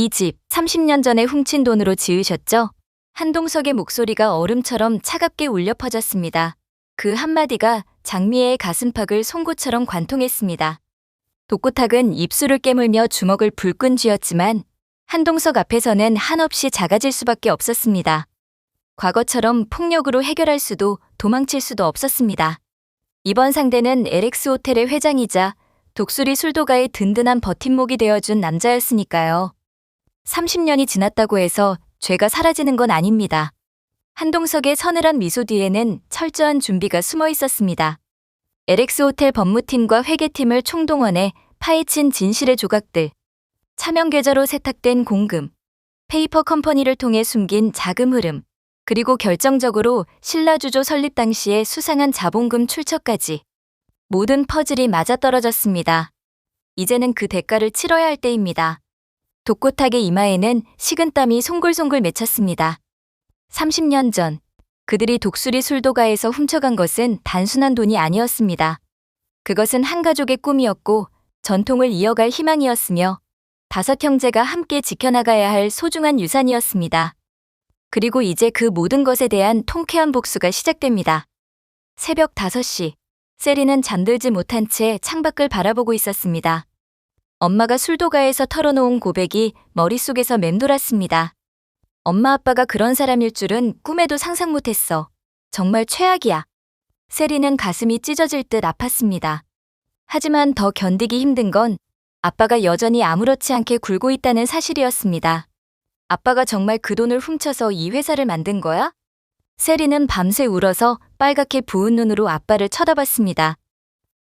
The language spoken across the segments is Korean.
이 집 30년 전에 훔친 돈으로 지으셨죠? 한동석의 목소리가 얼음처럼 차갑게 울려 퍼졌습니다. 그 한마디가 장미애의 가슴팍을 송곳처럼 관통했습니다. 독고탁은 입술을 깨물며 주먹을 불끈 쥐었지만 한동석 앞에서는 한없이 작아질 수밖에 없었습니다. 과거처럼 폭력으로 해결할 수도 도망칠 수도 없었습니다. 이번 상대는 LX 호텔의 회장이자 독수리 술도가의 든든한 버팀목이 되어준 남자였으니까요. 30년이 지났다고 해서 죄가 사라지는 건 아닙니다. 한동석의 서늘한 미소 뒤에는 철저한 준비가 숨어 있었습니다. LX 호텔 법무팀과 회계팀을 총동원해 파헤친 진실의 조각들, 차명 계좌로 세탁된 공금, 페이퍼 컴퍼니를 통해 숨긴 자금 흐름, 그리고 결정적으로 신라주조 설립 당시의 수상한 자본금 출처까지 모든 퍼즐이 맞아떨어졌습니다. 이제는 그 대가를 치러야 할 때입니다. 독고탁의 이마에는 식은땀이 송글송글 맺혔습니다. 30년 전 그들이 독수리 술도가에서 훔쳐간 것은 단순한 돈이 아니었습니다. 그것은 한 가족의 꿈이었고 전통을 이어갈 희망이었으며 다섯 형제가 함께 지켜나가야 할 소중한 유산이었습니다. 그리고 이제 그 모든 것에 대한 통쾌한 복수가 시작됩니다. 새벽 5시, 세리는 잠들지 못한 채 창밖을 바라보고 있었습니다. 엄마가 술도가에서 털어놓은 고백이 머릿속에서 맴돌았습니다. 엄마 아빠가 그런 사람일 줄은 꿈에도 상상 못했어. 정말 최악이야. 세리는 가슴이 찢어질 듯 아팠습니다. 하지만 더 견디기 힘든 건 아빠가 여전히 아무렇지 않게 굴고 있다는 사실이었습니다. 아빠가 정말 그 돈을 훔쳐서 이 회사를 만든 거야? 세리는 밤새 울어서 빨갛게 부은 눈으로 아빠를 쳐다봤습니다.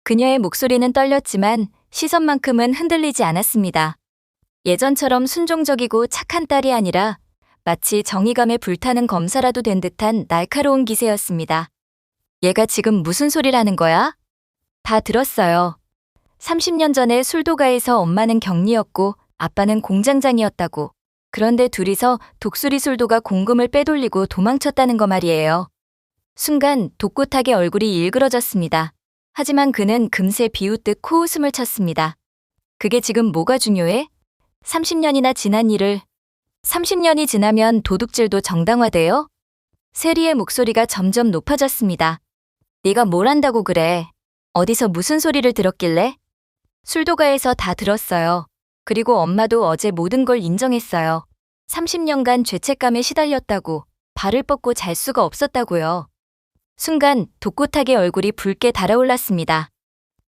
그녀의 목소리는 떨렸지만 시선만큼은 흔들리지 않았습니다. 예전처럼 순종적이고 착한 딸이 아니라 마치 정의감에 불타는 검사라도 된 듯한 날카로운 기세였습니다. 얘가 지금 무슨 소리라는 거야? 다 들었어요. 30년 전에 술도가에서 엄마는 경리였고 아빠는 공장장이었다고. 그런데 둘이서 독수리 술도가 공금을 빼돌리고 도망쳤다는 거 말이에요. 순간 독고탁의 얼굴이 일그러졌습니다. 하지만 그는 금세 비웃듯 코웃음을 쳤습니다. 그게 지금 뭐가 중요해? 30년이나 지난 일을 30년이 지나면 도둑질도 정당화돼요? 세리의 목소리가 점점 높아졌습니다. 네가 뭘 한다고 그래? 어디서 무슨 소리를 들었길래? 술도가에서 다 들었어요. 그리고 엄마도 어제 모든 걸 인정했어요. 30년간 죄책감에 시달렸다고, 발을 뻗고 잘 수가 없었다고요. 순간 독고탁의 얼굴이 붉게 달아올랐습니다.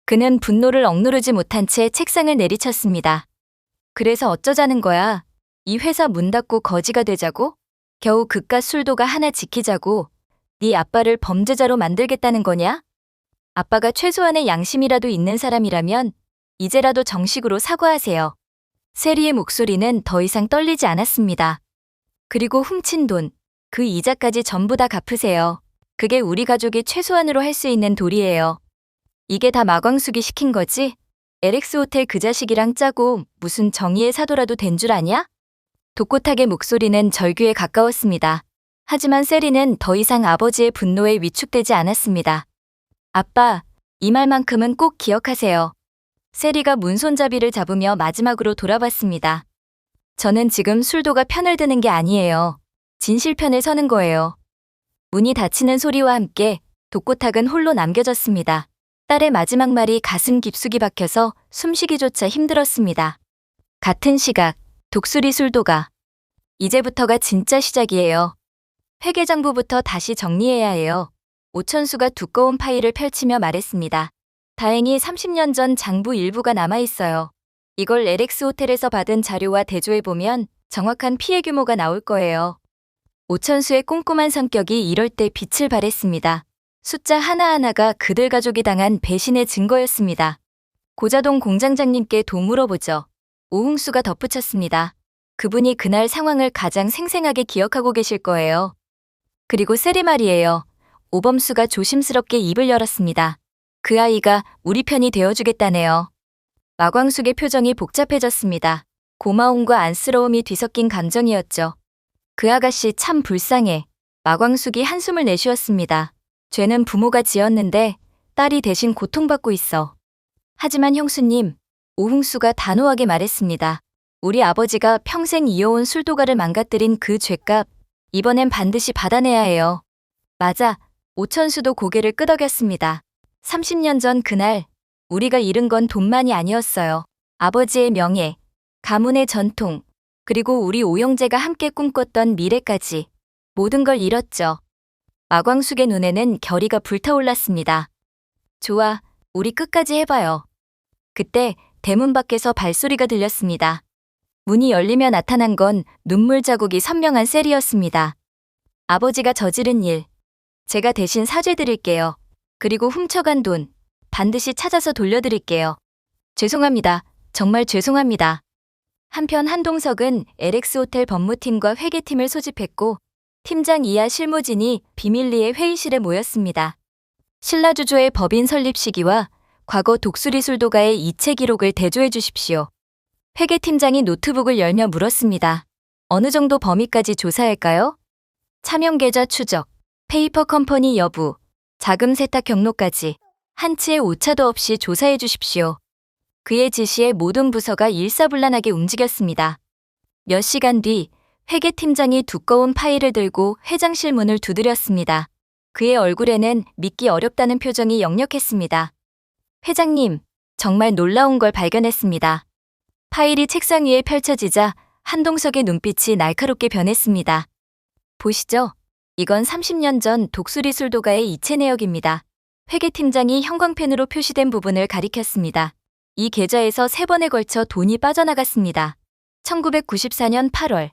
그는 분노를 억누르지 못한 채 책상을 내리쳤습니다. 그래서 어쩌자는 거야? 이 회사 문 닫고 거지가 되자고? 겨우 그깟 술도가 하나 지키자고? 네 아빠를 범죄자로 만들겠다는 거냐? 아빠가 최소한의 양심이라도 있는 사람이라면 이제라도 정식으로 사과하세요. 세리의 목소리는 더 이상 떨리지 않았습니다. 그리고 훔친 돈, 그 이자까지 전부 다 갚으세요. 그게 우리 가족이 최소한으로 할 수 있는 도리예요. 이게 다 마광숙이 시킨 거지? LX 호텔 그 자식이랑 짜고 무슨 정의의 사도라도 된 줄 아냐? 독고탁의 목소리는 절규에 가까웠습니다. 하지만 세리는 더 이상 아버지의 분노에 위축되지 않았습니다. 아빠, 이 말만큼은 꼭 기억하세요. 세리가 문손잡이를 잡으며 마지막으로 돌아봤습니다. 저는 지금 술도가 편을 드는 게 아니에요. 진실편에 서는 거예요. 문이 닫히는 소리와 함께 독고탁은 홀로 남겨졌습니다. 딸의 마지막 말이 가슴 깊숙이 박혀서 숨쉬기조차 힘들었습니다. 같은 시각, 독수리 술도가. 이제부터가 진짜 시작이에요. 회계장부부터 다시 정리해야 해요. 오천수가 두꺼운 파일을 펼치며 말했습니다. 다행히 30년 전 장부 일부가 남아있어요. 이걸 LX 호텔에서 받은 자료와 대조해보면 정확한 피해 규모가 나올 거예요. 오천수의 꼼꼼한 성격이 이럴 때 빛을 발했습니다. 숫자 하나하나가 그들 가족이 당한 배신의 증거였습니다. 고자동 공장장님께 도 물어보죠. 오흥수가 덧붙였습니다. 그분이 그날 상황을 가장 생생하게 기억하고 계실 거예요. 그리고 세리 말이에요. 오범수가 조심스럽게 입을 열었습니다. 그 아이가 우리 편이 되어주겠다네요. 마광숙의 표정이 복잡해졌습니다. 고마움과 안쓰러움이 뒤섞인 감정이었죠. 그 아가씨 참 불쌍해. 마광숙이 한숨을 내쉬었습니다. 죄는 부모가 지었는데 딸이 대신 고통받고 있어. 하지만 형수님, 오흥수가 단호하게 말했습니다. 우리 아버지가 평생 이어온 술도가를 망가뜨린 그 죄값, 이번엔 반드시 받아내야 해요. 맞아, 오천수도 고개를 끄덕였습니다. 30년 전 그날, 우리가 잃은 건 돈만이 아니었어요. 아버지의 명예, 가문의 전통, 그리고 우리 오영재가 함께 꿈꿨던 미래까지 모든 걸 잃었죠. 마광숙의 눈에는 결의가 불타올랐습니다. 좋아, 우리 끝까지 해봐요. 그때 대문 밖에서 발소리가 들렸습니다. 문이 열리며 나타난 건 눈물 자국이 선명한 셀이었습니다. 아버지가 저지른 일, 제가 대신 사죄드릴게요. 그리고 훔쳐간 돈, 반드시 찾아서 돌려드릴게요. 죄송합니다. 정말 죄송합니다. 한편 한동석은 LX 호텔 법무팀과 회계팀을 소집했고 팀장 이하 실무진이 비밀리에 회의실에 모였습니다. 신라주조의 법인 설립 시기와 과거 독수리 술도가의 이체 기록을 대조해 주십시오. 회계팀장이 노트북을 열며 물었습니다. 어느 정도 범위까지 조사할까요? 차명 계좌 추적, 페이퍼 컴퍼니 여부, 자금 세탁 경로까지 한치의 오차도 없이 조사해 주십시오. 그의 지시에 모든 부서가 일사불란하게 움직였습니다. 몇 시간 뒤 회계팀장이 두꺼운 파일을 들고 회장실 문을 두드렸습니다. 그의 얼굴에는 믿기 어렵다는 표정이 역력했습니다. 회장님, 정말 놀라운 걸 발견했습니다. 파일이 책상 위에 펼쳐지자 한동석의 눈빛이 날카롭게 변했습니다. 보시죠. 이건 30년 전 독수리 술도가의 이체 내역입니다. 회계팀장이 형광펜으로 표시된 부분을 가리켰습니다. 이 계좌에서 세 번에 걸쳐 돈이 빠져나갔습니다. 1994년 8월,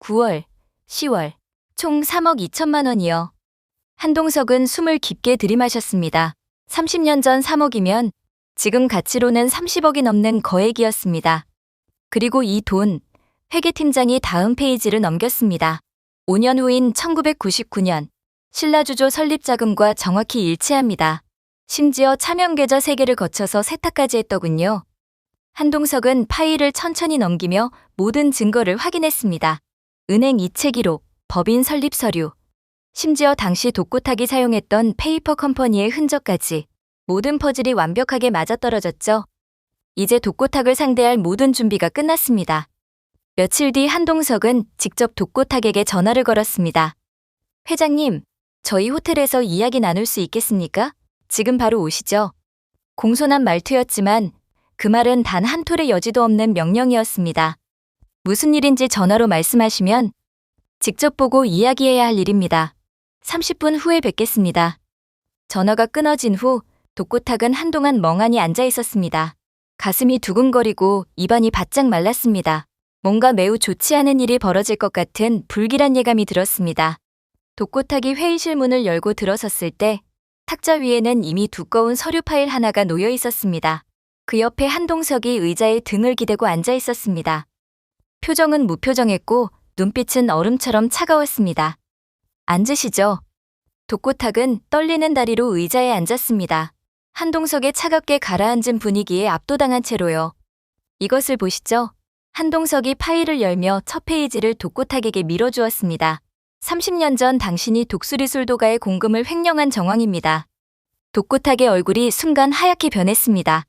9월, 10월, 총 3억 2천만 원이요. 한동석은 숨을 깊게 들이마셨습니다. 30년 전 3억이면 지금 가치로는 30억이 넘는 거액이었습니다. 그리고 이 돈, 회계팀장이 다음 페이지를 넘겼습니다. 5년 후인 1999년, 신라주조 설립 자금과 정확히 일치합니다. 심지어 차명 계좌 3개를 거쳐서 세탁까지 했더군요. 한동석은 파일을 천천히 넘기며 모든 증거를 확인했습니다. 은행 이체 기록, 법인 설립 서류, 심지어 당시 독고탁이 사용했던 페이퍼 컴퍼니의 흔적까지 모든 퍼즐이 완벽하게 맞아떨어졌죠. 이제 독고탁을 상대할 모든 준비가 끝났습니다. 며칠 뒤 한동석은 직접 독고탁에게 전화를 걸었습니다. 회장님, 저희 호텔에서 이야기 나눌 수 있겠습니까? 지금 바로 오시죠. 공손한 말투였지만 그 말은 단 한 톨의 여지도 없는 명령이었습니다. 무슨 일인지 전화로 말씀하시면 직접 보고 이야기해야 할 일입니다. 30분 후에 뵙겠습니다. 전화가 끊어진 후 독고탁은 한동안 멍하니 앉아 있었습니다. 가슴이 두근거리고 입안이 바짝 말랐습니다. 뭔가 매우 좋지 않은 일이 벌어질 것 같은 불길한 예감이 들었습니다. 독고탁이 회의실 문을 열고 들어섰을 때 탁자 위에는 이미 두꺼운 서류 파일 하나가 놓여 있었습니다. 그 옆에 한동석이 의자에 등을 기대고 앉아 있었습니다. 표정은 무표정했고 눈빛은 얼음처럼 차가웠습니다. 앉으시죠. 독고탁은 떨리는 다리로 의자에 앉았습니다. 한동석의 차갑게 가라앉은 분위기에 압도당한 채로요. 이것을 보시죠. 한동석이 파일을 열며 첫 페이지를 독고탁에게 밀어주었습니다. 30년 전 당신이 독수리 술도가의 공금을 횡령한 정황입니다. 독고탁의 얼굴이 순간 하얗게 변했습니다.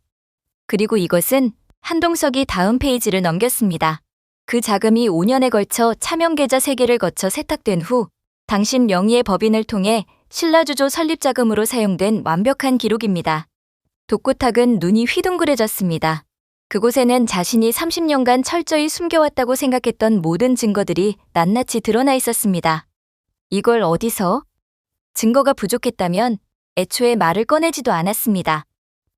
그리고 이것은 한동석이 다음 페이지를 넘겼습니다. 그 자금이 5년에 걸쳐 차명계좌 3개를 거쳐 세탁된 후 당신 명의의 법인을 통해 신라주조 설립 자금으로 사용된 완벽한 기록입니다. 독고탁은 눈이 휘둥그레졌습니다. 그곳에는 자신이 30년간 철저히 숨겨왔다고 생각했던 모든 증거들이 낱낱이 드러나 있었습니다. 이걸 어디서? 증거가 부족했다면 애초에 말을 꺼내지도 않았습니다.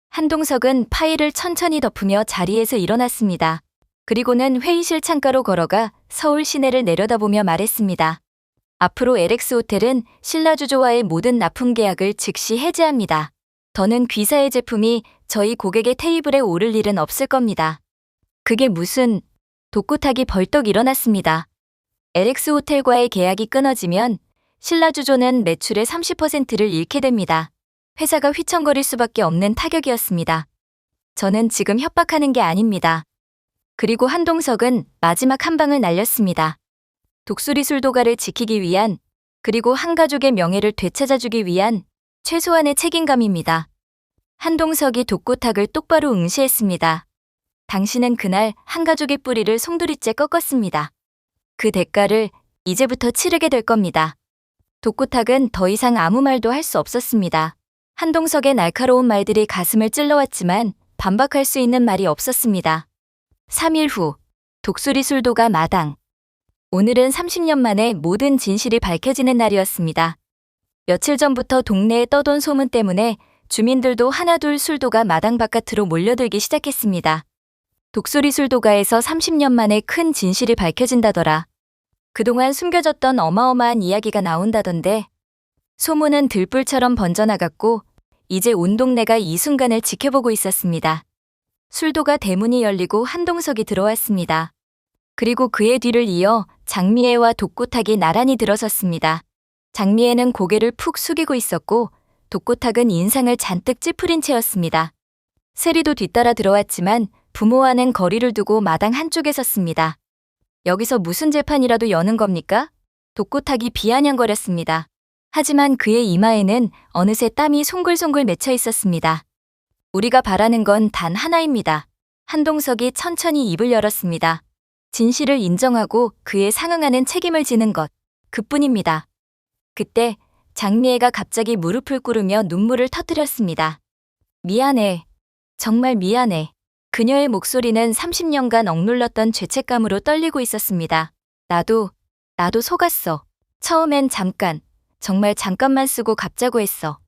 한동석은 파일을 천천히 덮으며 자리에서 일어났습니다. 그리고는 회의실 창가로 걸어가 서울 시내를 내려다보며 말했습니다. 앞으로 LX 호텔은 신라주조와의 모든 납품 계약을 즉시 해지합니다. 더는 귀사의 제품이 저희 고객의 테이블에 오를 일은 없을 겁니다. 그게 무슨 독고탁이 벌떡 일어났습니다. LX 호텔과의 계약이 끊어지면 신라주조는 매출의 30%를 잃게 됩니다. 회사가 휘청거릴 수밖에 없는 타격이었습니다. 저는 지금 협박하는 게 아닙니다. 그리고 한동석은 마지막 한 방을 날렸습니다. 독수리 술도가를 지키기 위한 그리고 한 가족의 명예를 되찾아주기 위한 최소한의 책임감입니다. 한동석이 독고탁을 똑바로 응시했습니다. 당신은 그날 한 가족의 뿌리를 송두리째 꺾었습니다. 그 대가를 이제부터 치르게 될 겁니다. 독고탁은 더 이상 아무 말도 할 수 없었습니다. 한동석의 날카로운 말들이 가슴을 찔러왔지만 반박할 수 있는 말이 없었습니다. 3일 후, 독수리 술도가 마당. 오늘은 30년 만에 모든 진실이 밝혀지는 날이었습니다. 며칠 전부터 동네에 떠돈 소문 때문에 주민들도 하나둘 술도가 마당 바깥으로 몰려들기 시작했습니다. 독수리 술도가에서 30년 만에 큰 진실이 밝혀진다더라. 그동안 숨겨졌던 어마어마한 이야기가 나온다던데 소문은 들불처럼 번져나갔고 이제 온 동네가 이 순간을 지켜보고 있었습니다. 술도가 대문이 열리고 한동석이 들어왔습니다. 그리고 그의 뒤를 이어 장미애와 독고탁이 나란히 들어섰습니다. 장미애는 고개를 푹 숙이고 있었고 독고탁은 인상을 잔뜩 찌푸린 채였습니다. 세리도 뒤따라 들어왔지만 부모와는 거리를 두고 마당 한쪽에 섰습니다. 여기서 무슨 재판이라도 여는 겁니까? 독고탁이 비아냥거렸습니다. 하지만 그의 이마에는 어느새 땀이 송글송글 맺혀 있었습니다. 우리가 바라는 건 단 하나입니다. 한동석이 천천히 입을 열었습니다. 진실을 인정하고 그에 상응하는 책임을 지는 것. 그뿐입니다. 그때 장미애가 갑자기 무릎을 꿇으며 눈물을 터뜨렸습니다. 미안해. 정말 미안해. 그녀의 목소리는 30년간 억눌렀던 죄책감으로 떨리고 있었습니다. 나도, 나도 속았어. 처음엔 잠깐, 정말 잠깐만 쓰고 갑자고 했어.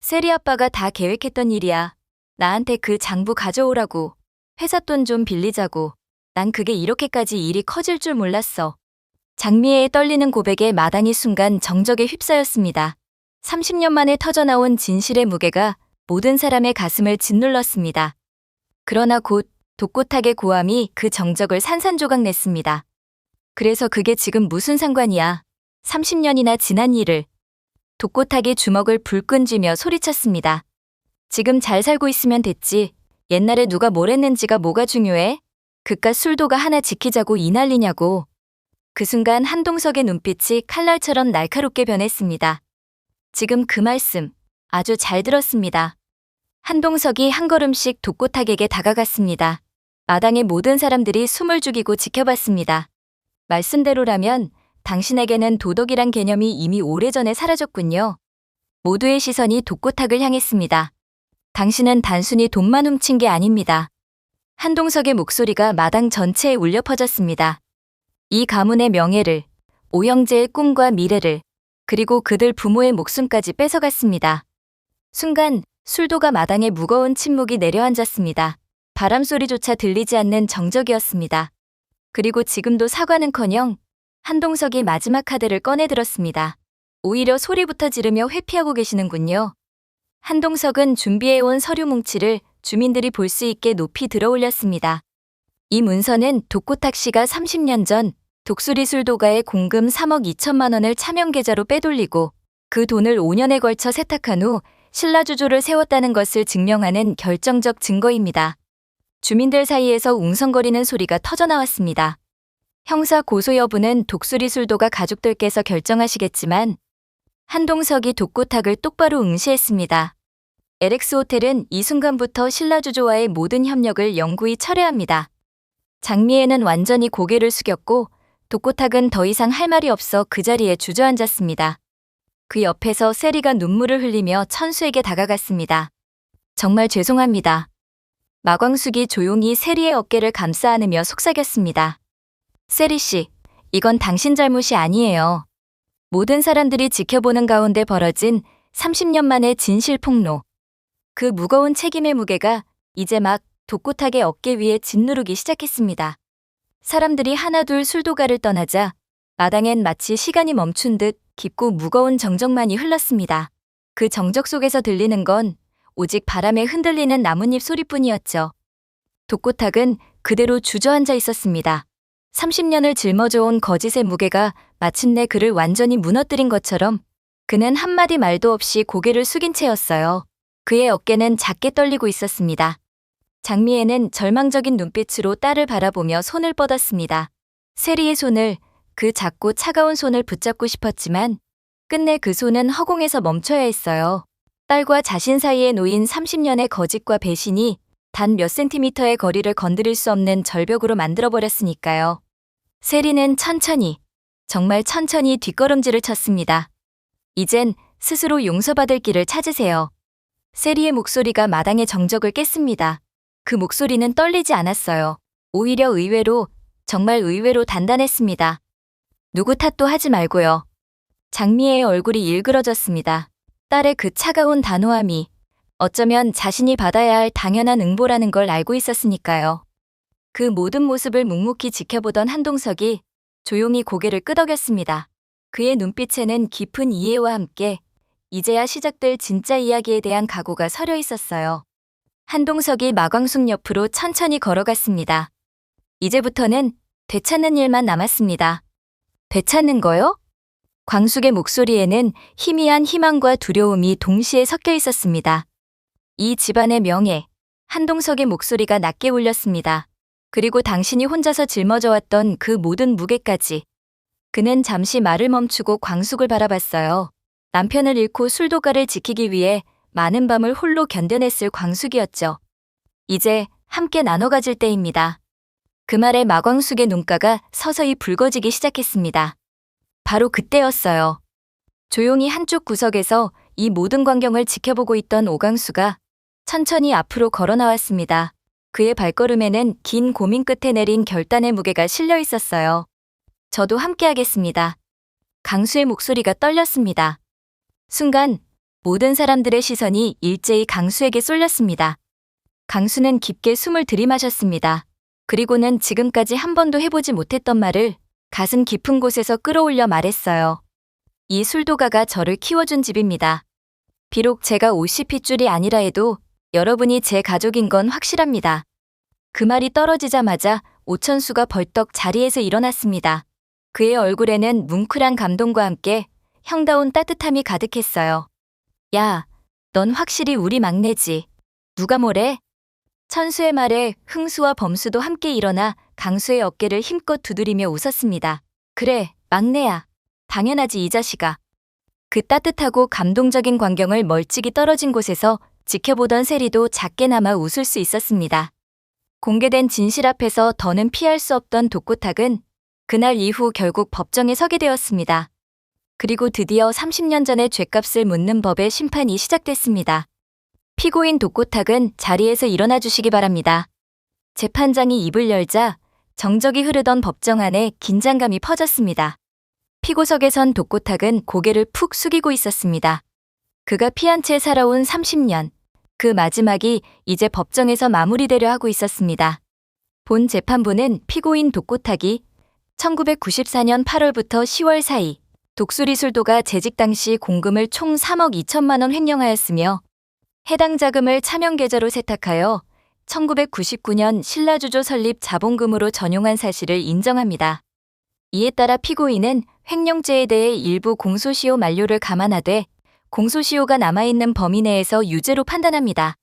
세리 아빠가 다 계획했던 일이야. 나한테 그 장부 가져오라고. 회사 돈 좀 빌리자고. 난 그게 이렇게까지 일이 커질 줄 몰랐어. 장미애의 떨리는 고백에 마당이 순간 정적에 휩싸였습니다. 30년 만에 터져나온 진실의 무게가 모든 사람의 가슴을 짓눌렀습니다. 그러나 곧 독고탁의 고함이 그 정적을 산산조각 냈습니다. 그래서 그게 지금 무슨 상관이야. 30년이나 지난 일을. 독고탁이 주먹을 불끈 쥐며 소리쳤습니다. 지금 잘 살고 있으면 됐지. 옛날에 누가 뭘 했는지가 뭐가 중요해? 그깟 술도가 하나 지키자고 이 난리냐고. 그 순간 한동석의 눈빛이 칼날처럼 날카롭게 변했습니다. 지금 그 말씀 아주 잘 들었습니다. 한동석이 한 걸음씩 독고탁에게 다가갔습니다. 마당의 모든 사람들이 숨을 죽이고 지켜봤습니다. 말씀대로라면 당신에게는 도덕이란 개념이 이미 오래전에 사라졌군요. 모두의 시선이 독고탁을 향했습니다. 당신은 단순히 돈만 훔친 게 아닙니다. 한동석의 목소리가 마당 전체에 울려 퍼졌습니다. 이 가문의 명예를, 오형제의 꿈과 미래를, 그리고 그들 부모의 목숨까지 뺏어갔습니다. 순간 술도가 마당에 무거운 침묵이 내려앉았습니다. 바람 소리조차 들리지 않는 정적이었습니다. 그리고 지금도 사과는커녕 한동석이 마지막 카드를 꺼내 들었습니다. 오히려 소리부터 지르며 회피하고 계시는군요. 한동석은 준비해온 서류 뭉치를 주민들이 볼 수 있게 높이 들어 올렸습니다. 이 문서는 독고탁 씨가 30년 전 독수리 술도가의 공금 3억 2천만 원을 차명 계좌로 빼돌리고 그 돈을 5년에 걸쳐 세탁한 후 신라주조를 세웠다는 것을 증명하는 결정적 증거입니다. 주민들 사이에서 웅성거리는 소리가 터져나왔습니다. 형사 고소 여부는 독수리 술도가 가족들께서 결정하시겠지만 한동석이 독고탁을 똑바로 응시했습니다. LX 호텔은 이 순간부터 신라주조와의 모든 협력을 영구히 철회합니다. 장미애는 완전히 고개를 숙였고 독고탁은 더 이상 할 말이 없어 그 자리에 주저앉았습니다. 그 옆에서 세리가 눈물을 흘리며 천수에게 다가갔습니다. 정말 죄송합니다. 마광숙이 조용히 세리의 어깨를 감싸 안으며 속삭였습니다. 세리 씨, 이건 당신 잘못이 아니에요. 모든 사람들이 지켜보는 가운데 벌어진 30년 만의 진실 폭로. 그 무거운 책임의 무게가 이제 막 독고탁의 어깨 위에 짓누르기 시작했습니다. 사람들이 하나둘 술도가를 떠나자 마당엔 마치 시간이 멈춘 듯 깊고 무거운 정적만이 흘렀습니다. 그 정적 속에서 들리는 건 오직 바람에 흔들리는 나뭇잎 소리뿐이었죠. 독고탁은 그대로 주저앉아 있었습니다. 30년을 짊어져온 거짓의 무게가 마침내 그를 완전히 무너뜨린 것처럼 그는 한마디 말도 없이 고개를 숙인 채였어요. 그의 어깨는 작게 떨리고 있었습니다. 장미애는 절망적인 눈빛으로 딸을 바라보며 손을 뻗었습니다. 세리의 손을 그 작고 차가운 손을 붙잡고 싶었지만 끝내 그 손은 허공에서 멈춰야 했어요. 딸과 자신 사이에 놓인 30년의 거짓과 배신이 단 몇 센티미터의 거리를 건드릴 수 없는 절벽으로 만들어버렸으니까요. 세리는 천천히, 정말 천천히 뒷걸음질을 쳤습니다. 이젠 스스로 용서받을 길을 찾으세요. 세리의 목소리가 마당의 정적을 깼습니다. 그 목소리는 떨리지 않았어요. 오히려 의외로, 정말 의외로 단단했습니다. 누구 탓도 하지 말고요. 장미애의 얼굴이 일그러졌습니다. 딸의 그 차가운 단호함이 어쩌면 자신이 받아야 할 당연한 응보라는 걸 알고 있었으니까요. 그 모든 모습을 묵묵히 지켜보던 한동석이 조용히 고개를 끄덕였습니다. 그의 눈빛에는 깊은 이해와 함께 이제야 시작될 진짜 이야기에 대한 각오가 서려 있었어요. 한동석이 마광숙 옆으로 천천히 걸어갔습니다. 이제부터는 되찾는 일만 남았습니다. 되찾는 거요? 광숙의 목소리에는 희미한 희망과 두려움이 동시에 섞여 있었습니다. 이 집안의 명예, 한동석의 목소리가 낮게 울렸습니다. 그리고 당신이 혼자서 짊어져왔던 그 모든 무게까지. 그는 잠시 말을 멈추고 광숙을 바라봤어요. 남편을 잃고 술도가를 지키기 위해 많은 밤을 홀로 견뎌냈을 광숙이었죠. 이제 함께 나눠 가질 때입니다. 그 말에 마광숙의 눈가가 서서히 붉어지기 시작했습니다. 바로 그때였어요. 조용히 한쪽 구석에서 이 모든 광경을 지켜보고 있던 오강수가 천천히 앞으로 걸어 나왔습니다. 그의 발걸음에는 긴 고민 끝에 내린 결단의 무게가 실려 있었어요. 저도 함께 하겠습니다. 강수의 목소리가 떨렸습니다. 순간 모든 사람들의 시선이 일제히 강수에게 쏠렸습니다. 강수는 깊게 숨을 들이마셨습니다. 그리고는 지금까지 한 번도 해보지 못했던 말을 가슴 깊은 곳에서 끌어올려 말했어요. 이 술도가가 저를 키워준 집입니다. 비록 제가 50핏줄이 아니라 해도 여러분이 제 가족인 건 확실합니다. 그 말이 떨어지자마자 오천수가 벌떡 자리에서 일어났습니다. 그의 얼굴에는 뭉클한 감동과 함께 형다운 따뜻함이 가득했어요. 야, 넌 확실히 우리 막내지. 누가 뭐래? 천수의 말에 흥수와 범수도 함께 일어나 강수의 어깨를 힘껏 두드리며 웃었습니다. 그래, 막내야. 당연하지 이 자식아. 그 따뜻하고 감동적인 광경을 멀찍이 떨어진 곳에서 지켜보던 세리도 작게나마 웃을 수 있었습니다. 공개된 진실 앞에서 더는 피할 수 없던 독고탁은 그날 이후 결국 법정에 서게 되었습니다. 그리고 드디어 30년 전의 죄값을 묻는 법의 심판이 시작됐습니다. 피고인 독고탁은 자리에서 일어나 주시기 바랍니다. 재판장이 입을 열자 정적이 흐르던 법정 안에 긴장감이 퍼졌습니다. 피고석에 선 독고탁은 고개를 푹 숙이고 있었습니다. 그가 피한 채 살아온 30년, 그 마지막이 이제 법정에서 마무리되려 하고 있었습니다. 본 재판부는 피고인 독고탁이 1994년 8월부터 10월 사이 독수리술도가 재직 당시 공금을 총 3억 2천만 원 횡령하였으며 해당 자금을 차명 계좌로 세탁하여 1999년 신라주조 설립 자본금으로 전용한 사실을 인정합니다. 이에 따라 피고인은 횡령죄에 대해 일부 공소시효 만료를 감안하되 공소시효가 남아있는 범위 내에서 유죄로 판단합니다.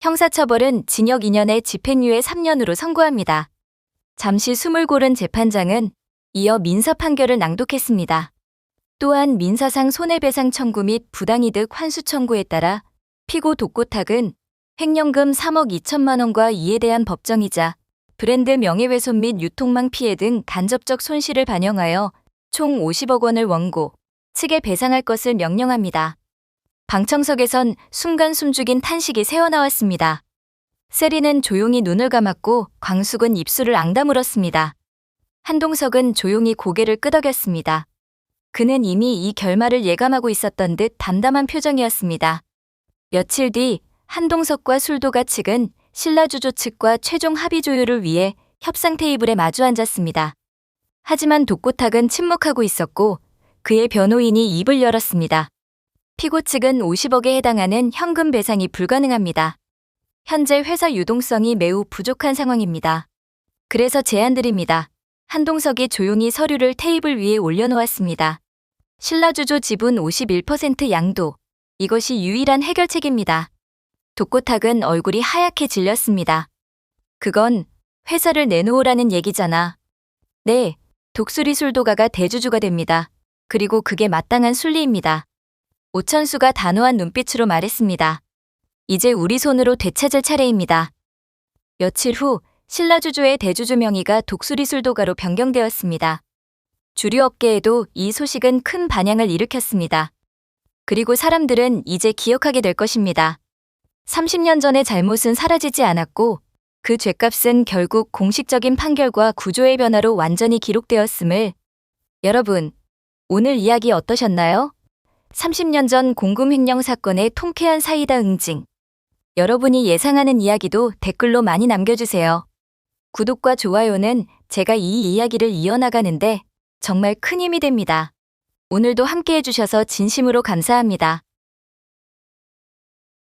형사처벌은 징역 2년에 집행유예 3년으로 선고합니다. 잠시 숨을 고른 재판장은 이어 민사 판결을 낭독했습니다. 또한 민사상 손해배상 청구 및 부당이득 환수 청구에 따라 피고 독고탁은 횡령금 3억 2천만 원과 이에 대한 법정이자 브랜드 명예훼손 및 유통망 피해 등 간접적 손실을 반영하여 총 50억 원을 원고 측에 배상할 것을 명령합니다. 방청석에선 순간 숨죽인 탄식이 새어나왔습니다. 세리는 조용히 눈을 감았고 광숙은 입술을 앙다물었습니다. 한동석은 조용히 고개를 끄덕였습니다. 그는 이미 이 결말을 예감하고 있었던 듯 담담한 표정이었습니다. 며칠 뒤 한동석과 술도가 측은 신라주조 측과 최종 합의 조율을 위해 협상 테이블에 마주 앉았습니다. 하지만 독고탁은 침묵하고 있었고 그의 변호인이 입을 열었습니다. 피고 측은 50억에 해당하는 현금 배상이 불가능합니다. 현재 회사 유동성이 매우 부족한 상황입니다. 그래서 제안드립니다. 한동석이 조용히 서류를 테이블 위에 올려놓았습니다. 신라주조 지분 51% 양도. 이것이 유일한 해결책입니다. 독고탁은 얼굴이 하얗게 질렸습니다. 그건 회사를 내놓으라는 얘기잖아. 네, 독수리 술도가가 대주주가 됩니다. 그리고 그게 마땅한 순리입니다. 오천수가 단호한 눈빛으로 말했습니다. 이제 우리 손으로 되찾을 차례입니다. 며칠 후 신라주주의 대주주 명의가 독수리 술도가로 변경되었습니다. 주류 업계에도 이 소식은 큰 반향을 일으켰습니다. 그리고 사람들은 이제 기억하게 될 것입니다. 30년 전의 잘못은 사라지지 않았고 그 죄값은 결국 공식적인 판결과 구조의 변화로 완전히 기록되었음을 여러분, 오늘 이야기 어떠셨나요? 30년 전 공금 횡령 사건의 통쾌한 사이다 응징. 여러분이 예상하는 이야기도 댓글로 많이 남겨주세요. 구독과 좋아요는 제가 이 이야기를 이어나가는데 정말 큰 힘이 됩니다. 오늘도 함께 해주셔서 진심으로 감사합니다.